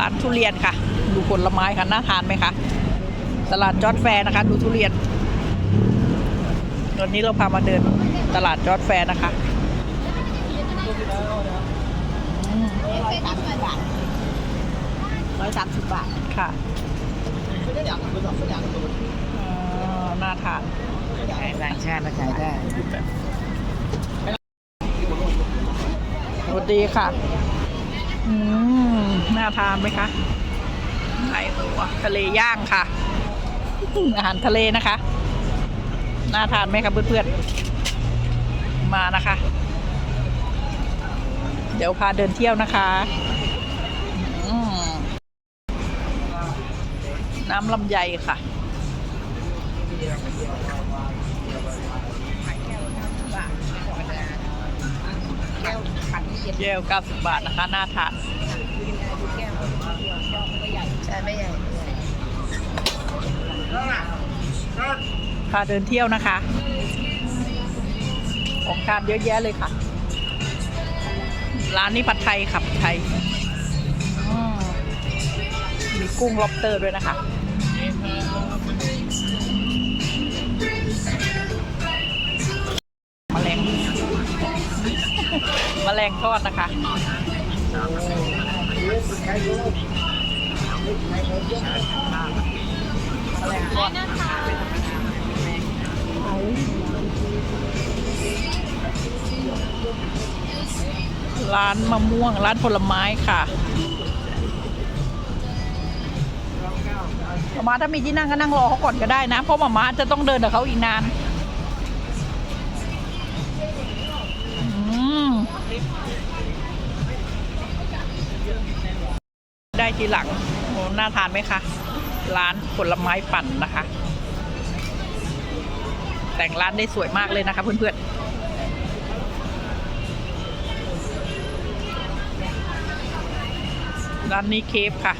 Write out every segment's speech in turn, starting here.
ร้านทุเรียนค่ะ ดูผลไม้ค่ะน่าทานไหมคะตลาดจอร์ดแฟร์นะคะ ดูทุเรียนตอนนี้เราพามาเดินตลาดจอร์ดแฟร์นะคะอืมร้อยสามสิบบาทร้อยสามสิบบาทค่ะอ๋อน่าทานขายต่างชาติมาขายได้สวัสดีค่ะ อืม น่าทานไหมคะไข่หัวทะเลย่างค่ะ อาหารทะเลนะคะ น่าทานไหมคะเพื่อนๆ มานะคะ เดี๋ยวพาเดินเที่ยวนะคะอืมน้ำลำไยค่ะแก้วขันเย็นแก้ว90บาทนะคะน่าทาน แก้วไม่ใหญ่ใช่ไม่ใหญ่พาเดินเที่ยวนะคะ ของทานเยอะแยะเลยค่ะ ร้านนี้ผัดไทยค่ะผัดไทยมีกุ้งล็อบสเตอร์ด้วยนะคะมแมลงมแมลงทอดนะคะ ร้านมะม่วง ร้านผลไม้ค่ะหมาถ้ามีที่นั่งก็นั่งรอเขาก่อนก็ได้นะ เพราะหมามาจะต้องเดินกับเขาอีกนานได้ทีหลัง น่าทานไหมคะ ร้านผลไม้ปั่นนะคะ แต่งร้านได้สวยมากเลยนะคะเพื่อนๆร้านนี้เคฟค่ะ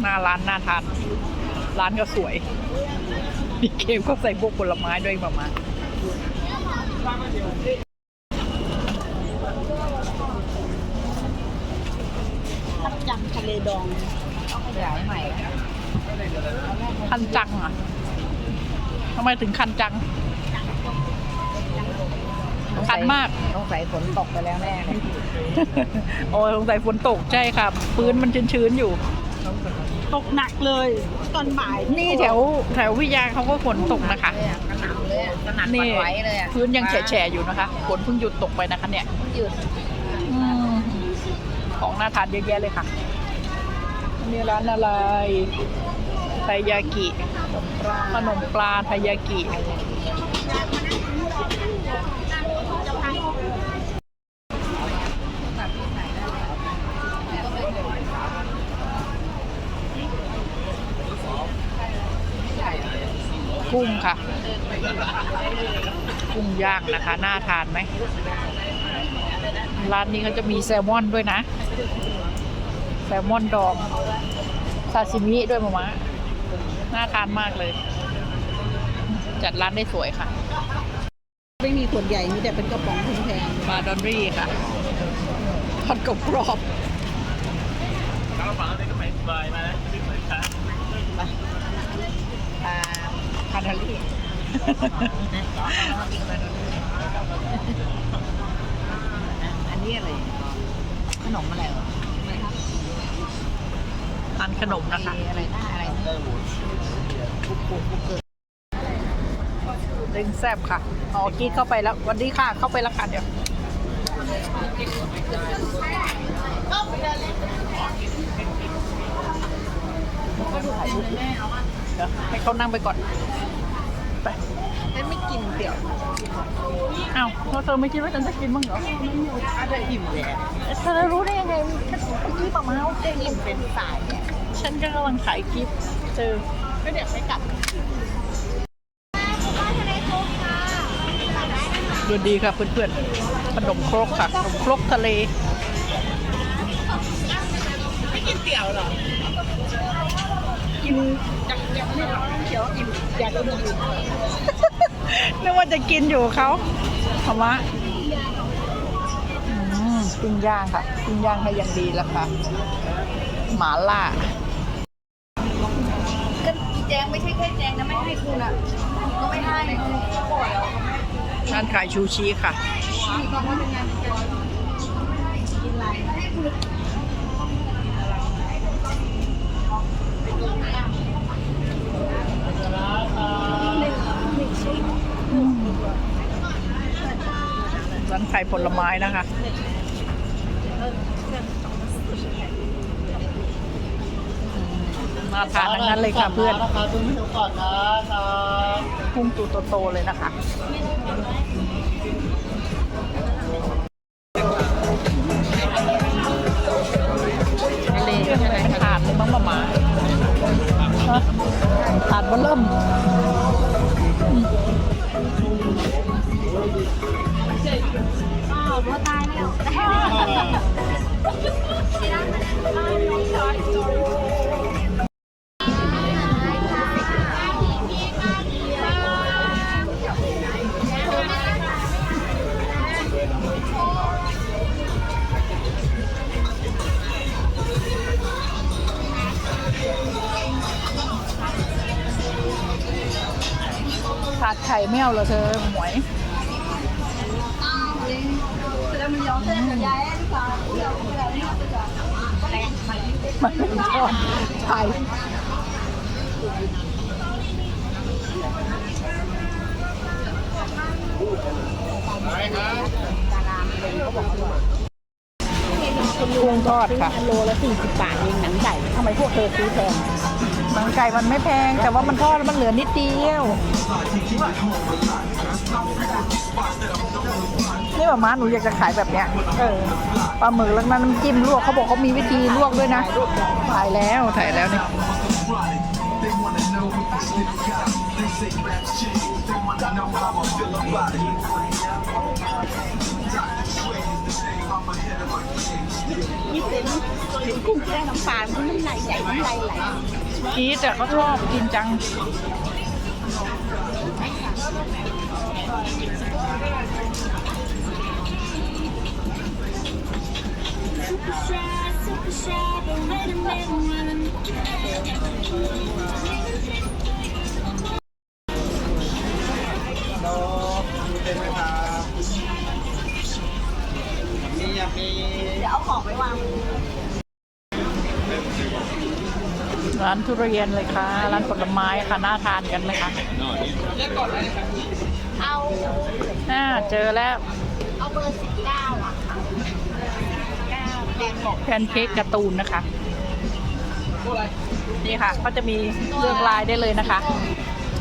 หน้าร้านน่าทาน ร้านก็สวย มีเคฟก็ใส่พวกผลไม้ด้วยประมาณ ทับจังทะ เลดองต้องขยายใหม่แล้วคันจังอะทำไมถึงคันจัง คันมากต้องใส่ฝนตกไปแล้วแน่เลยโอ้ยสงสัยฝนตกใช่ค่ะพื้นมันชื้นๆอยู่ ตกหนักเลย ตอนบ่ายนี่แถวแถววิทยาเขาก็ฝนตกนะคะเลยอะกระหน่ำเลยอะกระหน่ำนี่วันไหวเลยอะพื้นยังแฉะๆอยู่นะคะฝนเพิ่งหยุดตกไปนะคะเนี่ยหยุดอืมของน่าทานเยอะแยะเลยค่ะ อันนี่ร้านอะไรไทยากิขนมปลาไทยากิกุ้งค่ะ กุ้งย่างนะคะ น่าทานไหม ร้านนี้เขาจะมีแซลมอนด้วยนะ ซลมอนดองซาซิมิด้วยมามะน่าทานมากเลย จัดร้านได้สวยค่ะ ไม่มีขวดใหญ่มีแต่เป็นกระป๋องแพงบาดอนรี่ค่ะทอดกรอบกรอบๆอ่าคานาลี่อันนี้อะไร ขนมอะไรเหรอ ทานขนมนะคะอะไรนะอะไรนะบุกบุกบุกเกิดเล้งแซบค่ะอ๋อกี้เข้าไปแล้ว วันนี้ค่ะ เข้าไปแล้วค่ะเดี๋ยวเดี๋ยวให้เขานั่งไปก่อน ไปฉันไม่กิน ตี๋ยวอ้าวแล้วเธอไม่คิดว่าฉันจะกินบ้างเหรออาจจะอิ่มเลยเธอรู้ได้ยังไงเมื่อกี้ป้าเมาจะอิ่มเป็นสายเนี่ยฉันก็กำลังขายคลิปเจอก็เดี๋ยวไม่กลับดูดีค่ะเพื่อนๆขนมครกค่ะขนมครกทะเลไม่กินเตี๋ยวเหรอกินจังยังไม่ร้อนเขียวอิ่มอยากกินอย่างอื่นนึก ว่าจะกินอยู่กับเขาธรรมะอืมปิ้งย่างค่ะปิ้งย่างให้อย่างดีแล้วค่ะ หมาล่าก็อีแจงไม่ใช่แค่แจงนะไม่ให้คุณอะก็ไม่ให้ก็บอกแล้วร้านขายชูชีค่ะมีความว่าเป็นงานกินอะไรให้คุณร้านขายผลไม้นะคะมาทานทั้งนั้นเลยค่ะเพื่อนราคาตัวไม่ถูกก่อนนะครับพุ่งตูโตๆเลยนะคะทะเลยังไงขาดเลยมั้งประมาณฮะขาดบนเริ่มาดไข่ไม่เอาเหรอเธอหมวยแล้วมันย้อนเส้นกับยายดีกว่าเราเราเนี่ยจะแรงไปมันเป็นทอดไข่กุ้งทอดค่ะโลละสี่สิบบาทเองหนังไก่ทำไมพวกเธอซื้อแพง หนังไก่มันไม่แพง แต่ว่ามันทอดแล้วมันเหลือนิดเดียวนี่หมาม้าหนูอยากจะขายแบบเนี้ยเออปลาหมึกแล้วน้ำจิ้มลวกเขาบอกเขามีวิธีลวกด้วยนะถ่ายแล้วถ่ายแล้วนี่นี่เป็นเป็นกุ้งที่ได้น้ำปลามันน้ำลายใหญ่น้ำลายไหล กีดแต่เขาชอบกินจังโล ทุเรียนเลยค่ะ ร้านผลไม้ค่ะ น่าทานกันไหมคะเอาน่าเจอแล้ว เอาเบอร์สิบเก้าอะค่ะเก้าแดงบอกแพนเค้กการ์ตูนนะคะ นี่ค่ะก็จะมีเลือกลายได้เลยนะคะ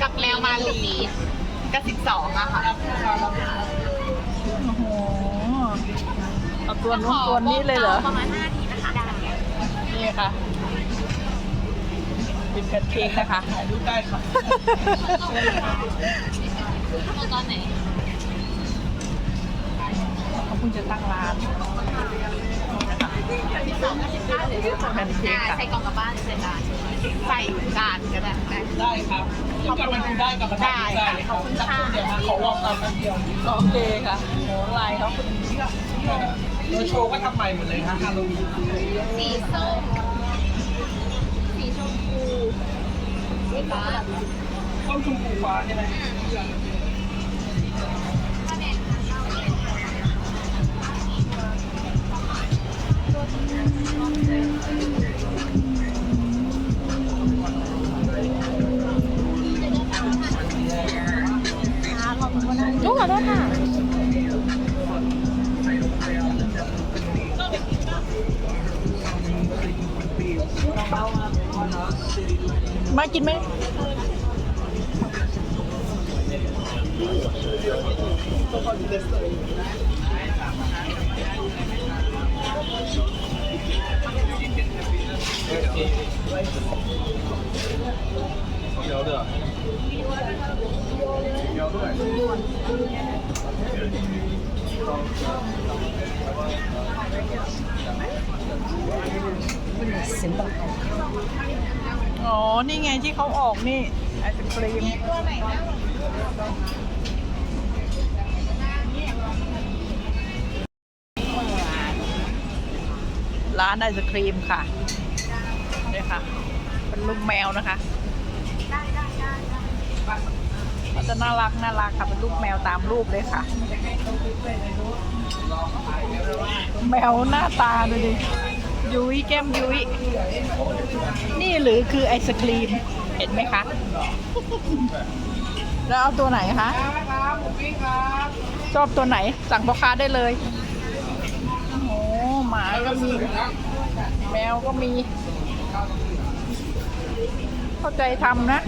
กับแมวมาลีกับสิบสองอะค่ะโอ้โหเอาตัวนู้นตัวนี้เลยเหรอประมาณห้าทีนะคะได้นี่ค่ะ เป็นแพนเค้กนะคะดูได้ครับเอาตอนไหนเขาเพิ่งจะตั้งร้านนะคะสิบสองกับสิบเก้าเดี๋ยวแพนเค้กค่ะใช้กล่องกลับบ้านใส่จานใส่จานก็ได้นะได้ครับกลับมาดูได้กลับมาได้ค่ะขอบคุณค่ะเดี๋ยวมาขอลองตามกันเดียวโอเคค่ะโหลายเขาโดยโชว์ก็ทำใหม่หมดเลยฮะฮาโลวีนสีส้ม ฟ้าต้นชมพูฟ้าใช่ไหมลูกขอโทษค่ะ มากินไหมเดี๋ยวเด้ อ๋อ นี่ไงที่เขาออกนี่ไอศครีมร้านไอศครีมค่ะนี่ค่ะ เป็นรูปแมวนะคะมันจะน่ารักน่ารักค่ะ เป็นรูปแมวตามรูปเลยค่ะ แมวหน้าตาดูดิ ยุ้ยแก้มยุ้ยนี่หรือคือไอศครีม เห็นไหมคะ แล้วเอาตัวไหนคะชอบตัวไหนสั่งพ่อค้าได้เลยโอ้โหหมาก็มี แมวก็มี เข้าใจทำนะ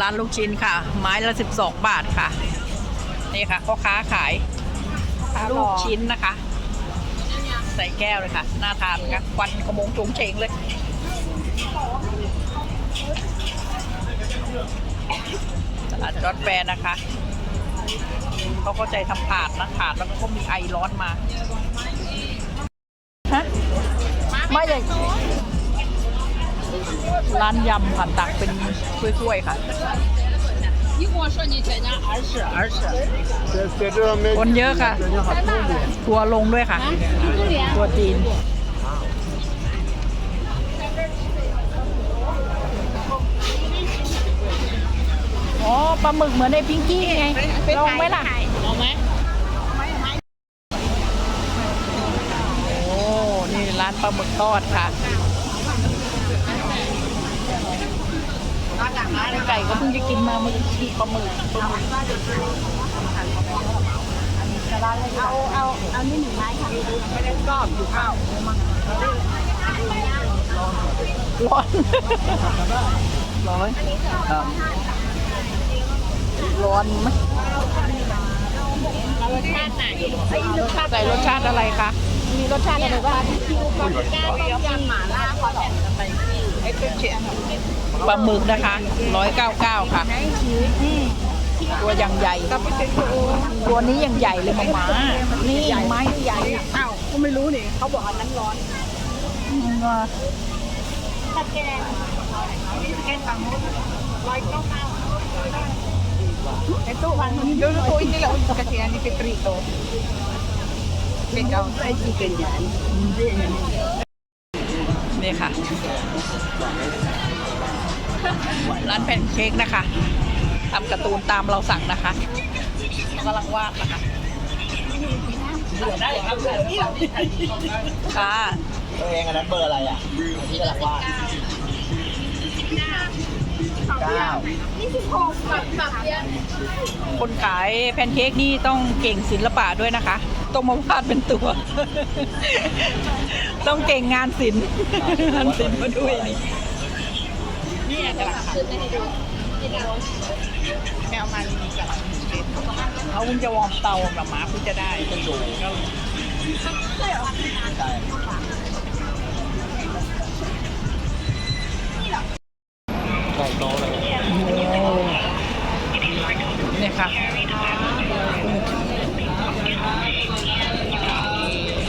ร้านลูกชิ้นค่ะ ไม้ละ 12 บาทค่ะ นี่ค่ะพ่อค้าขาย ลูกชิ้นนะคะ ใส่แก้วเลยค่ะน่าทานค่ะควันขโมงโฉงเฉงเลยตลาดจอดแฟร์นะคะเขาเข้าใจทำถาดนะถาดแล้วก็มีไอร้อนมาฮะไม่ใช่ร้านยำค่ะตักเป็นถ้วยๆค่ะ 你跟我说你在家二十二十，在在这卖 คนเยอะค่ะ ทัวร์ลงด้วยค่ะ 榴莲 ทัวร์จีน อ๋อ ปลาหมึกเหมือนในพิงกี้ไง ลองไหมล่ะ 好没？ โอ้ นี่ร้านปลาหมึกทอดค่ะ ไก่ก็เพิ่งจะกินมาเมื่อกี้ปลาหมึกปลาหมึกเอาเอาเอานี่หนึ่งไม้ค่ะไม่ได้กรอบอยู่ข้าวร้อนร้อนร้อนไหมรสชาติไหนรสชาติใส่รสชาติอะไรคะมีรสชาติอะไรบ้างคิวกับแก้วต้มยำหม่าล่าพอแหลมไปไอ้เป็นเชียง ปลาหมึกนะคะร้อยเก้าเก้าค่ะ ตัวอย่างใหญ่ ตัวนี้ยังใหญ่เลยมาหมานี่ไม้ใหญ่อ้าวก็ไม่รู้นี่เขาบอกอันนั้นร้อนอืมอะตะแกรงแกงฝั่งนู้นร้อยเก้าเก้าไอ้ตู้พันนี้ดูตู้ ini lah untuk kasihan di Petrito. Pegang saya juga jangan. นี่ค่ะ ร้านแพนเค้กนะคะทำการ์ตูนตามเราสั่งนะคะกำลังวาดนะคะได้ครับค่ะตัวเองอันนั้นเบอร์อะไรอะที่กำลังวาดเก้าคนขายแพนเค้กนี่ต้องเก่งศิลปะด้วยนะคะ ต้องมาวาดเป็นตัว ต้องเก่งงานศิลป์งานศิลป์มาด้วยนี่ นี่กำลังขึ้นให้ดูแมวมันมีกับเขาเพิ่งจะวอร์มเตากับหมาเพิ่งจะได้เป็นดูก็ใช่ไก่โตเลยเนี่ยค่ะ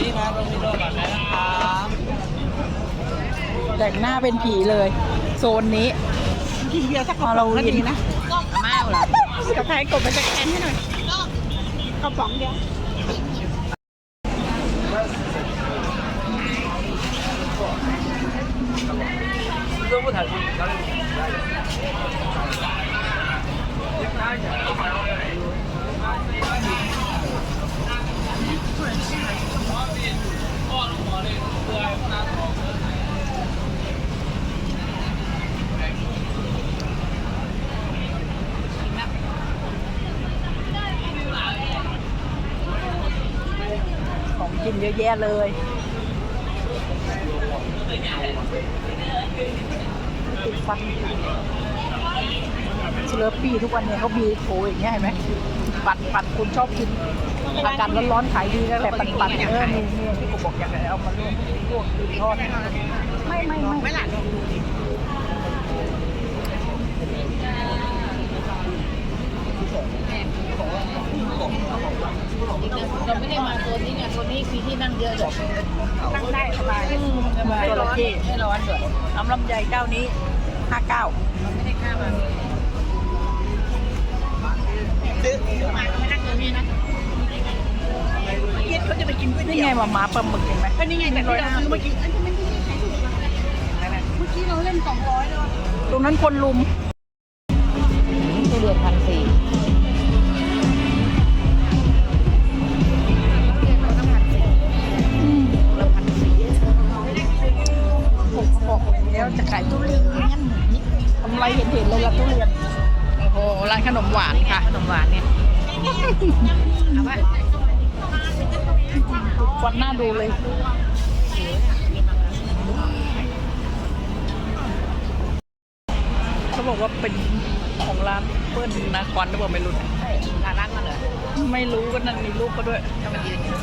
นี่ครับโรมิโดแบบไหนนะครับแต่งหน้าเป็นผีเลย โซนนี้กินเบียร์สักกฮาระโลป๋องก็วีนดีนะมาเหรอกับไทยกบไปจะแคนให้หน่อยกระป๋องเดียว กินเยอะแยะเลย ติดฟันสเลอร์ปี้ทุกวันเนี่ยเขามีโถอย่างเงี้ยเห็นไหมปั่นปั่นคุณชอบกินอากาศร้อนๆขายดีนั่นแหละปั่นปั่นเออนี่นี่ที่ผมบอกอยากจะเอามาลวกลวกกินทอดไม่ไม่ไม่ไม่หลานลองดูดิ เราไม่ได้มาโซนนี้ไงโซนนี้คือที่นั่งเยอะเลยนั่งได้สบายไม่ร้อนไม่ร้อนด้วยน้ำลำไยเจ้านี้ห้าเก้าไม่ได้ข้ามมาซื้อมาก็ไม่นั่งเงินนี่นะมาม้าปลาหมึกเห็นไหมก็นี่ไงแต่ที่เราซื้อเมื่อกี้อันนี้ไม่ได้ใช้ถูกนะเมื่อกี้เราเล่นสองร้อยเลยตรงนั้นคนลุม ขนมหวานค่ะ ขนมหวานเนี่ยเอาปะวัดหน้าดูเลย เขาบอกว่าเป็นของร้านเปิ้ลนาควันหรือเปล่าไม่รู้นะใช่ร้านรักมาเหรอไม่รู้ก็นั่นมีรูปก็ด้วยจะมายืนอยู่